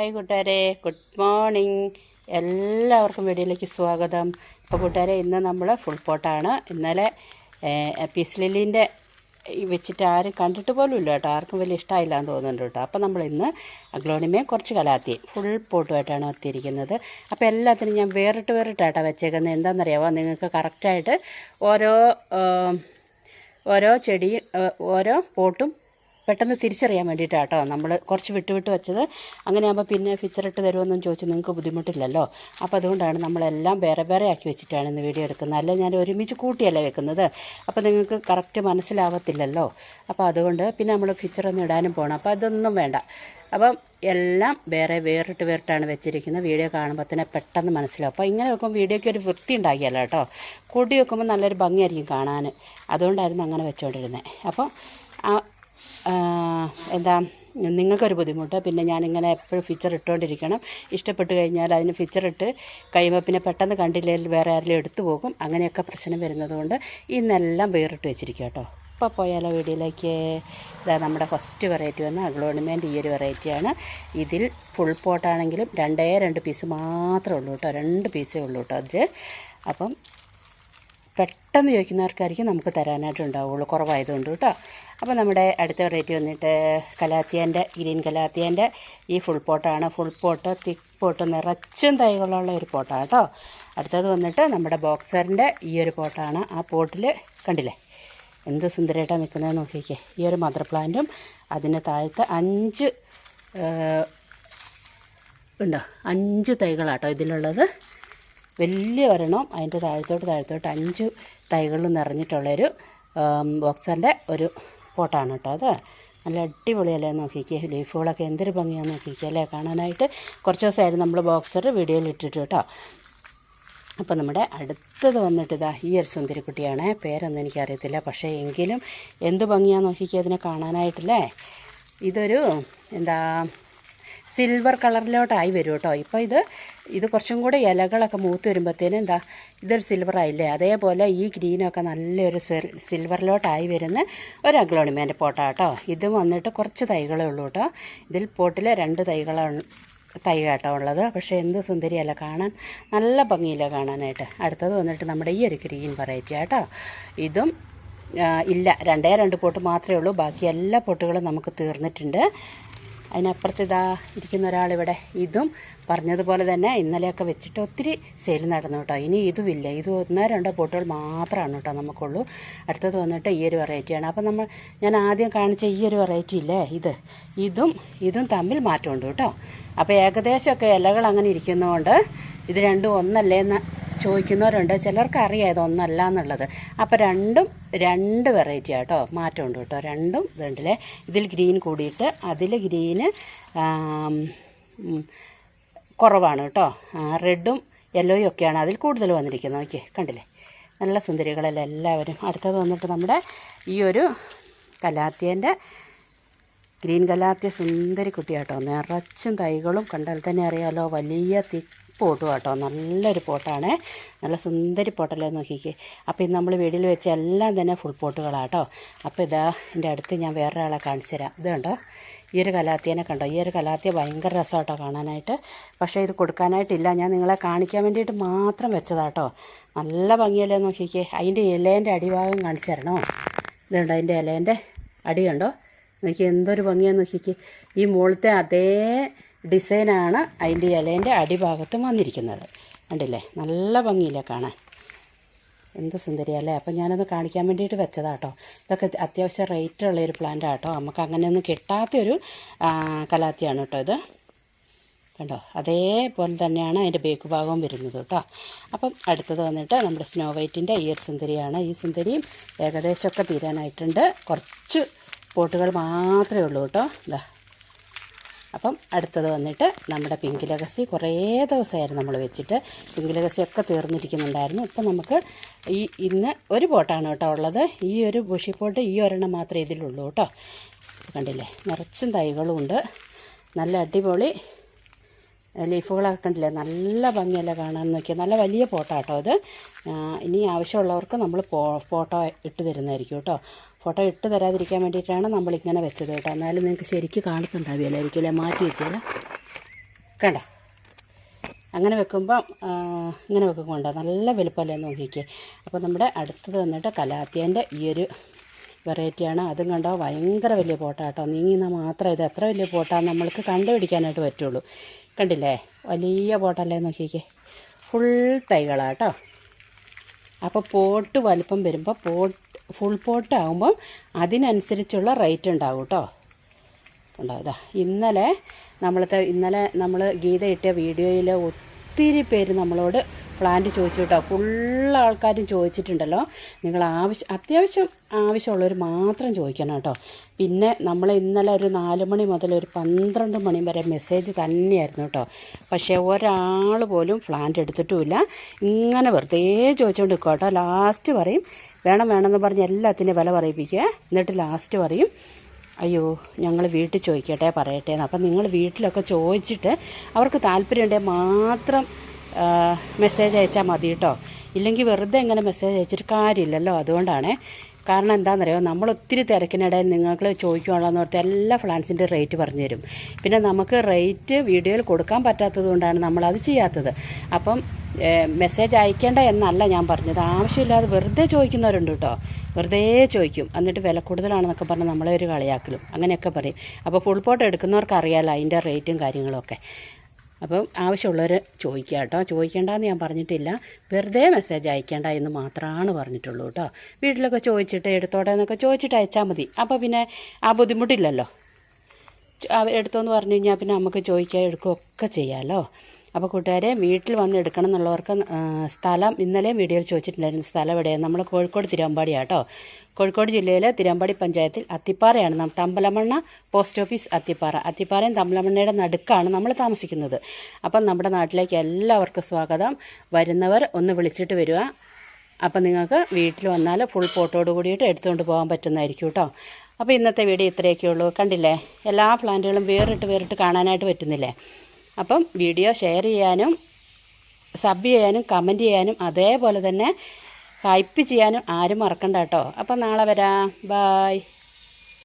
Hi കൂട്ടുകാരെ good morning എല്ലാവർക്കും വീഡിയോയിലേക്ക് സ്വാഗതം. അപ്പോൾ കൂട്ടുകാരെ ഇന്ന് നമ്മൾ ഫുൾ പോട്ടാണ് ഇന്നലെ പീസ് ലില്ലിന്റെ വെച്ചിട്ട് ആരും കണ്ടിട്ട് പോലും ഇല്ല കേട്ടോ. ആർക്കും വലിയ ഇഷ്ടമായില്ല എന്ന് തോന്നുന്നുണ്ട് കേട്ടോ. അപ്പോൾ നമ്മൾ ഇന്ന് അഗ്ലോണിമയും കുറച്ച് കലാത്തി ഫുൾ പോട്ടുമായിട്ടാണ് എത്തിയിരിക്കുന്നത്. അപ്പോൾ എല്ലാത്തിനും ഞാൻ വേറിട്ട് വേറിട്ടാട്ടോ വെച്ചേക്കുന്നത് എന്താണെന്നറിയാമോ നിങ്ങൾക്ക് കറക്റ്റായിട്ട് ഓരോ ഓരോ ചെടി ഓരോ പോട്ടും പെട്ടെന്ന് തിരിച്ചറിയാൻ വേണ്ടിയിട്ടാണ് കേട്ടോ നമ്മൾ കുറച്ച് വിട്ട് വിട്ട് വെച്ചത്. അങ്ങനെയാകുമ്പോൾ പിന്നെ ഫിച്ചറിട്ട് തരുമെന്നും ചോദിച്ച് നിങ്ങൾക്ക് ബുദ്ധിമുട്ടില്ലല്ലോ? അപ്പോൾ അതുകൊണ്ടാണ് നമ്മളെല്ലാം വേറെ വേറെ ആക്കി വെച്ചിട്ടാണ് ഇന്ന് വീഡിയോ എടുക്കുന്നത്. അല്ല ഞാൻ ഒരുമിച്ച് കൂട്ടിയല്ലേ വെക്കുന്നത്? അപ്പോൾ നിങ്ങൾക്ക് കറക്റ്റ് മനസ്സിലാവത്തില്ലല്ലോ? അപ്പോൾ അതുകൊണ്ട് പിന്നെ നമ്മൾ ഫിച്ചറൊന്നും ഇടാനും പോകണം അപ്പോൾ അതൊന്നും വേണ്ട. അപ്പം എല്ലാം വേറെ വേറിട്ട് വേറിട്ടാണ് വെച്ചിരിക്കുന്നത്. വീഡിയോ കാണുമ്പോൾ തന്നെ പെട്ടെന്ന് മനസ്സിലാവും. അപ്പോൾ ഇങ്ങനെ വെക്കുമ്പോൾ വീഡിയോയ്ക്ക് ഒരു വൃത്തി ഉണ്ടാക്കിയല്ലോ കേട്ടോ? കൂട്ടി വെക്കുമ്പോൾ നല്ലൊരു ഭംഗിയായിരിക്കും കാണാൻ അതുകൊണ്ടായിരുന്നു അങ്ങനെ വെച്ചുകൊണ്ടിരുന്നത് അപ്പോൾ എന്താ നിങ്ങൾക്കൊരു ബുദ്ധിമുട്ട്. പിന്നെ ഞാനിങ്ങനെ എപ്പോഴും ഫിച്ചർ ഇട്ടുകൊണ്ടിരിക്കണം ഇഷ്ടപ്പെട്ട് കഴിഞ്ഞാൽ അതിന് ഫിച്ചർ ഇട്ട് കഴിയുമ്പോൾ പിന്നെ പെട്ടെന്ന് കണ്ടില്ലെങ്കിൽ വേറെ ആരെങ്കിലും എടുത്തു പോകും. അങ്ങനെയൊക്കെ പ്രശ്നം വരുന്നതുകൊണ്ട് ഇന്നെല്ലാം വേറിട്ട് വെച്ചിരിക്കുക കേട്ടോ. ഇപ്പോൾ പോയാലോ വീഡിയോയിലേക്ക്? ഇതാ നമ്മുടെ ഫസ്റ്റ് വെറൈറ്റി വന്ന അഗ്ലോണിമേന്റെ ഈ ഒരു വെറൈറ്റിയാണ് ഇതിൽ ഫുൾ പോട്ടാണെങ്കിലും രണ്ടേ രണ്ട് പീസ് മാത്രമേ ഉള്ളൂ കേട്ടോ. രണ്ട് പീസേ ഉള്ളൂ കേട്ടോ അതിൽ അപ്പം പെട്ടെന്ന് ചോദിക്കുന്നവർക്കായിരിക്കും നമുക്ക് തരാനായിട്ട് ഉണ്ടാവുള്ളൂ. കുറവായതുകൊണ്ട് കേട്ടോ. അപ്പോൾ നമ്മുടെ അടുത്ത വെറൈറ്റി വന്നിട്ട് കലാത്തിയന്റെ ഗ്രീൻ കലാത്തിയന്റെ ഈ ഫുൾ പോട്ടാണ് ഫുൾ പോട്ട് തിക്ക് പോട്ട് നിറച്ചും തൈകളുള്ള ഒരു പോട്ടാണ് കേട്ടോ. അടുത്തത് വന്നിട്ട് നമ്മുടെ ബോക്സറിന്റെ ഈ ഒരു പോട്ടാണ് ആ പോട്ടിൽ കണ്ടില്ലേ? എന്ത് സുന്ദരമായിട്ടാണ് നിൽക്കുന്നത് നോക്കിക്കേ. ഈ ഒരു മദർ പ്ലാന്റും അതിന് താഴത്തെ അഞ്ച് ഉണ്ടോ? അഞ്ച് തൈകളാട്ടോ ഇതിലുള്ളത്. വലിയ ഒരെണ്ണം അതിന്റെ താഴത്തോട്ട് താഴത്തോട്ട് അഞ്ച് തൈകൾ നിറഞ്ഞിട്ടുള്ളൊരു ബോക്സറിന്റെ ഒരു പോട്ടാണ് കേട്ടോ അത്. നല്ല അടിപൊളിയല്ലേ നോക്കിക്കേ? ലീഫുകളൊക്കെ എന്തൊരു ഭംഗിയാണെന്ന് നോക്കിക്കേ അല്ലേ? കാണാനായിട്ട് കുറച്ച് ദിവസമായിരുന്നു നമ്മൾ ബോക്സർ വീഡിയോയിൽ ഇട്ടിട്ട് കേട്ടോ. അപ്പോൾ നമ്മുടെ അടുത്തത് വന്നിട്ട് ഇതാ ഈ ഒരു സുന്ദരിക്കുട്ടിയാണ്. പേരൊന്നും എനിക്കറിയത്തില്ല. പക്ഷേ എങ്കിലും എന്ത് ഭംഗിയാന്ന് നോക്കിക്കുക അതിനെ കാണാനായിട്ടില്ലേ? ഇതൊരു എന്താ സിൽവർ കളറിലോട്ടായി വരും കേട്ടോ. ഇപ്പോൾ ഇത് ഇത് കുറച്ചും കൂടെ ഇലകളൊക്കെ മൂത്ത് വരുമ്പോഴത്തേനും എന്താ ഇതൊരു സിൽവർ ആയില്ലേ? അതേപോലെ ഈ ഗ്രീനൊക്കെ നല്ലൊരു സിൽ- സിൽവറിലോട്ടായി വരുന്ന ഒരു അഗ്ലോണിമേന്റെ പോട്ടാ കേട്ടോ. ഇത് വന്നിട്ട് കുറച്ച് തൈകളേ ഉള്ളൂ കേട്ടോ. ഇതിൽ പോട്ടിൽ രണ്ട് തൈകളാണ് തൈ കേട്ടോ ഉള്ളത്. പക്ഷേ എന്ത് സുന്ദരിയല്ല കാണാൻ നല്ല ഭംഗിയില്ല കാണാനായിട്ട്. അടുത്തത് വന്നിട്ട് നമ്മുടെ ഈ ഒരു ഗ്രീൻ വെറൈറ്റി കേട്ടോ. ഇതും ഇല്ല. രണ്ടേ രണ്ട് പോട്ട് മാത്രമേ ഉള്ളൂ. ബാക്കി എല്ലാ പോട്ടുകളും നമുക്ക് തീർന്നിട്ടുണ്ട്. അതിനപ്പുറത്ത് ഇതാ ഇരിക്കുന്ന ഒരാളിവിടെ ഇതും പറഞ്ഞതുപോലെ തന്നെ ഇന്നലെയൊക്കെ വെച്ചിട്ട് ഒത്തിരി സെയിൽ നടന്നു കേട്ടോ. ഇനി ഇതുമില്ല. ഇത് ഒന്നോ രണ്ടോ പൊട്ടുകൾ മാത്രമാണ് കേട്ടോ നമുക്കുള്ളൂ. അടുത്തത് വന്നിട്ട് ഈ ഒരു വെറൈറ്റിയാണ് അപ്പോൾ നമ്മൾ ഞാൻ ആദ്യം കാണിച്ച ഈ ഒരു വെറൈറ്റി ഇല്ലേ? ഇത്. ഇതും ഇതും തമ്മിൽ മാറ്റമുണ്ട് കേട്ടോ. അപ്പോൾ ഏകദേശമൊക്കെ ഇലകൾ അങ്ങനെ ഇരിക്കുന്നതുകൊണ്ട് ഇത് രണ്ടും ഒന്നല്ലേ എന്ന് ചോദിക്കുന്നവരുണ്ട്. ചിലർക്ക് അറിയാം ഇതൊന്നല്ല എന്നുള്ളത്. അപ്പോൾ രണ്ടും രണ്ട് വെറൈറ്റി ആട്ടോ. മാറ്റമുണ്ട് കേട്ടോ. രണ്ടും രണ്ടിലെ ഇതിൽ ഗ്രീൻ കൂടിയിട്ട് അതിൽ ഗ്രീന് കുറവാണ് കേട്ടോ. റെഡും യെല്ലോയും ഒക്കെയാണ് അതിൽ കൂടുതൽ വന്നിരിക്കുന്നത്. ഓക്കെ കണ്ടില്ലേ? നല്ല സുന്ദരികളല്ലേ എല്ലാവരും. അടുത്തത് വന്നിട്ട് നമ്മുടെ ഈ ഒരു കലാത്തിയന്റെ ഗ്രീൻ കലാത്തിയ സുന്ദരി കുട്ടിയാട്ടോ. നിറച്ചും തൈകളും കണ്ടാൽ തന്നെ അറിയാലോ വലിയ പോട്ടും കേട്ടോ. നല്ലൊരു പോട്ടാണ്. നല്ല സുന്ദരി പോട്ടല്ലേ നോക്കിക്കേ. അപ്പോൾ ഇത് നമ്മൾ വീട്ടിൽ വെച്ച എല്ലാം തന്നെ ഫുൾ പോട്ടുകളാട്ടോ അപ്പോൾ ഇതാ എന്റെ അടുത്ത് ഞാൻ വേറൊരാളെ കാണിച്ചു തരാം. ഇത് കണ്ടോ? ഈ ഒരു കലാത്തിയനെ കണ്ടോ? ഈ ഒരു കലാത്തിയ ഭയങ്കര രസമാട്ടോ കാണാനായിട്ട്. പക്ഷേ ഇത് കൊടുക്കാനായിട്ടില്ല. ഞാൻ നിങ്ങളെ കാണിക്കാൻ വേണ്ടിയിട്ട് മാത്രം വെച്ചതാട്ടോ നല്ല ഭംഗിയല്ലേ നോക്കിക്കേ. അതിന്റെ ഇലേന്റെ അടിഭാഗം കാണിച്ചു തരണോ? ഇതുണ്ടോ അതിന്റെ ഇലേന്റെ അടി കണ്ടോ? നോക്കി എന്തൊരു ഭംഗിയാന്ന് നോക്കിക്ക്. ഈ മുകളിലത്തെ അതേ ഡിസൈനാണ് അതിന്റെ ഇലേന്റെ അടിഭാഗത്തും വന്നിരിക്കുന്നത്. കണ്ടില്ലേ? നല്ല ഭംഗിയില്ലേ കാണാൻ? എന്ത് സുന്ദരിയല്ലേ അപ്പം ഞാനത് കാണിക്കാൻ വേണ്ടിയിട്ട് വെച്ചതാട്ടോ ഇതൊക്കെ അത്യാവശ്യം റേറ്റ് ഉള്ള ഒരു പ്ലാന്റ് ആട്ടോ നമുക്ക് അങ്ങനെയൊന്നും കിട്ടാത്തൊരു കലാത്തിയാണ് കേട്ടോ ഇത്. കണ്ടോ? അതേപോലെ തന്നെയാണ് അതിന്റെ ബേക്ക് ഭാഗവും വരുന്നത് കേട്ടോ അപ്പം അടുത്തത് വന്നിട്ട് നമ്മുടെ സ്നോ വൈറ്റിന്റെ ഈ ഒരു സുന്ദരിയാണ്. ഈ സുന്ദരിയും ഏകദേശമൊക്കെ തീരാനായിട്ടുണ്ട്. കുറച്ച് പോട്ടുകൾ മാത്രമേ ഉള്ളൂ കേട്ടോ ഇതാ അപ്പം അടുത്തത് വന്നിട്ട് നമ്മുടെ പിങ്ക് ലഗസി കുറേ ദിവസമായിരുന്നു നമ്മൾ വെച്ചിട്ട് പിങ്ക് ഒക്കെ തീർന്നിരിക്കുന്നുണ്ടായിരുന്നു. ഇപ്പം നമുക്ക് ഈ ഇന്ന് ഒരു പോട്ടാണ് കേട്ടോ ഉള്ളത്. ഈ ഒരു ബുഷി പോട്ട് ഈ ഒരെണ്ണം മാത്രമേ ഇതിലുള്ളൂ കേട്ടോ. കണ്ടില്ലേ? നിറച്ചും തൈകളുമുണ്ട് നല്ല അടിപൊളി ലീഫുകളൊക്കെ കണ്ടില്ലേ? നല്ല ഭംഗിയല്ല കാണാൻ നോക്കിയാൽ നല്ല വലിയ പോട്ടാട്ടോ അത്. ഇനി ആവശ്യമുള്ളവർക്ക് നമ്മൾ ഫോട്ടോ ഇട്ട് തരുന്നതായിരിക്കും കേട്ടോ. ഫോട്ടോ ഇട്ട് തരാതിരിക്കാൻ വേണ്ടിയിട്ടാണ് നമ്മളിങ്ങനെ വെച്ചത് കേട്ടോ. എന്നാലും നിങ്ങൾക്ക് ശരിക്കും കാണുന്നുണ്ടാവില്ലായിരിക്കും അല്ലേ? മാറ്റി വെച്ചാൽ കണ്ടോ? അങ്ങനെ വെക്കുമ്പം ഇങ്ങനെ വെക്കുമ്പോൾ ഉണ്ടോ നല്ല വലുപ്പമല്ലേ നോക്കിക്കേ. അപ്പോൾ നമ്മുടെ അടുത്തത് വന്നിട്ട് കലാത്തിയന്റെ ഈ ഒരു വെറൈറ്റിയാണ് അതും കണ്ടോ? ഭയങ്കര വലിയ പോട്ടാട്ടോ നീങ്ങിന്നാൽ മാത്രം ഇത് എത്ര വലിയ ഫോട്ടോ നമ്മൾക്ക് കണ്ടുപിടിക്കാനായിട്ട് പറ്റുള്ളൂ. കണ്ടില്ലേ? വലിയ പോട്ടല്ലേ നോക്കിക്കേ. ഫുൾ തൈകളാട്ടോ അപ്പോൾ പോട്ട് വലുപ്പം വരുമ്പോൾ പോട്ട് ഫുൾ പോട്ടാകുമ്പം അതിനനുസരിച്ചുള്ള റേറ്റ് ഉണ്ടാവും കേട്ടോ ഉണ്ടാവും ഇന്നലെ നമ്മളത്തെ ഇന്നലെ നമ്മൾ ഗീത ഇട്ട വീഡിയോയിൽ ഒത്തിരി പേര് നമ്മളോട് പ്ലാന്റ് ചോദിച്ചു കേട്ടോ ഫുൾ ആൾക്കാരും ചോദിച്ചിട്ടുണ്ടല്ലോ. നിങ്ങൾ ആവശ്യം അത്യാവശ്യം ആവശ്യമുള്ളവർ മാത്രം ചോദിക്കണം കേട്ടോ. പിന്നെ നമ്മൾ ഇന്നലെ ഒരു നാല് മണി മുതൽ ഒരു പന്ത്രണ്ട് മണി വരെ മെസ്സേജ് തന്നെയായിരുന്നു കേട്ടോ. പക്ഷേ ഒരാൾ പോലും പ്ലാന്റ് എടുത്തിട്ടുമില്ല. ഇങ്ങനെ വെറുതെ ചോദിച്ചുകൊണ്ട് നിൽക്കുക കേട്ടോ. ലാസ്റ്റ് പറയും വേണം വേണമെന്ന് പറഞ്ഞ് എല്ലാത്തിന്റെ വില പറയിപ്പിക്കുക. എന്നിട്ട് ലാസ്റ്റ് പറയും അയ്യോ ഞങ്ങൾ വീട്ടിൽ ചോദിക്കട്ടെ പറയട്ടെ എന്ന് അപ്പം നിങ്ങൾ വീട്ടിലൊക്കെ ചോദിച്ചിട്ട് അവർക്ക് താല്പര്യമുണ്ടെങ്കിൽ മാത്രം മെസ്സേജ് അയച്ചാൽ മതി കേട്ടോ ഇല്ലെങ്കിൽ വെറുതെ ഇങ്ങനെ മെസ്സേജ് അയച്ചിട്ട് കാര്യമില്ലല്ലോ. അതുകൊണ്ടാണ്. കാരണം എന്താണെന്നറിയോ നമ്മൾ ഒത്തിരി തിരക്കിനിടയിൽ നിങ്ങൾക്ക് ചോദിക്കുകയാണെന്ന് ഓർത്ത് എല്ലാ ഫ്ലാൻസിന്റെ റേറ്റ് പറഞ്ഞു തരും. പിന്നെ നമുക്ക് റേറ്റ് വീഡിയോയിൽ കൊടുക്കാൻ പറ്റാത്തത് കൊണ്ടാണ് നമ്മളത് ചെയ്യാത്തത്. അപ്പം മെസ്സേജ് അയക്കേണ്ട എന്നല്ല ഞാൻ പറഞ്ഞത്. ആവശ്യമില്ലാതെ വെറുതെ ചോദിക്കുന്നവരുണ്ട് കേട്ടോ വെറുതെ ചോദിക്കും. എന്നിട്ട് വില കൂടുതലാണെന്നൊക്കെ പറഞ്ഞ് നമ്മളെ ഒരു കളിയാക്കലും. അങ്ങനെയൊക്കെ പറയും. അപ്പോൾ ഫുൾ പോട്ട് എടുക്കുന്നവർക്ക് അറിയാമല്ലോ അതിന്റെ റേറ്റും കാര്യങ്ങളൊക്കെ അപ്പം ആവശ്യമുള്ളവർ ചോദിക്കുക കേട്ടോ. ചോദിക്കേണ്ടെന്ന് ഞാൻ പറഞ്ഞിട്ടില്ല. വെറുതെ മെസ്സേജ് അയക്കേണ്ട എന്ന് മാത്രമാണ് പറഞ്ഞിട്ടുള്ളൂ കേട്ടോ. വീട്ടിലൊക്കെ ചോദിച്ചിട്ട് എടുത്തോടെ എന്നൊക്കെ ചോദിച്ചിട്ട് അയച്ചാൽ മതി. അപ്പോൾ പിന്നെ ആ ബുദ്ധിമുട്ടില്ലല്ലോ. എടുത്തോന്ന് പറഞ്ഞു കഴിഞ്ഞാൽ പിന്നെ നമുക്ക് ചോദിക്കുക എടുക്കുകയൊക്കെ ചെയ്യാമല്ലോ അപ്പോൾ കൂട്ടുകാരെ വീട്ടിൽ വന്ന് എടുക്കണം എന്നുള്ളവർക്ക് സ്ഥലം ഇന്നലെയും വീഡിയോയിൽ ചോദിച്ചിട്ടുണ്ടായിരുന്നു. സ്ഥലം എവിടെയാണ് നമ്മൾ കോഴിക്കോട് തിരുവമ്പാടിയാണ് കേട്ടോ കോഴിക്കോട് ജില്ലയിലെ തിരുവമ്പാടി പഞ്ചായത്തിൽ അത്തിപ്പാറയാണ് നാം തമ്പലമണ്ണ പോസ്റ്റ് ഓഫീസ് അത്തിപ്പാറ. അത്തിപ്പാറയും തമ്പലമണ്ണയുടെ നടുക്കാണ് നമ്മൾ താമസിക്കുന്നത്. അപ്പം നമ്മുടെ നാട്ടിലേക്ക് എല്ലാവർക്കും സ്വാഗതം. വരുന്നവർ ഒന്ന് വിളിച്ചിട്ട് വരിക. അപ്പം നിങ്ങൾക്ക് വീട്ടിൽ വന്നാൽ ഫുൾ ഫോട്ടോട് കൂടിയിട്ട് എടുത്തുകൊണ്ട് പോകാൻ പറ്റുന്നതായിരിക്കും കേട്ടോ. അപ്പോൾ ഇന്നത്തെ വീഡിയോ ഇത്രയൊക്കെ ഉള്ളൂ കണ്ടില്ലേ? എല്ലാ പ്ലാന്റുകളും വേറിട്ട് വേറിട്ട് കാണാനായിട്ട് പറ്റുന്നില്ലേ? അപ്പം വീഡിയോ ഷെയർ ചെയ്യാനും സബ് ചെയ്യാനും കമന്റ് ചെയ്യാനും അതേപോലെ തന്നെ ഹൈപ്പ് ചെയ്യാനും ആരും മറക്കണ്ട കേട്ടോ. അപ്പം നാളെ വരാം. ബായ്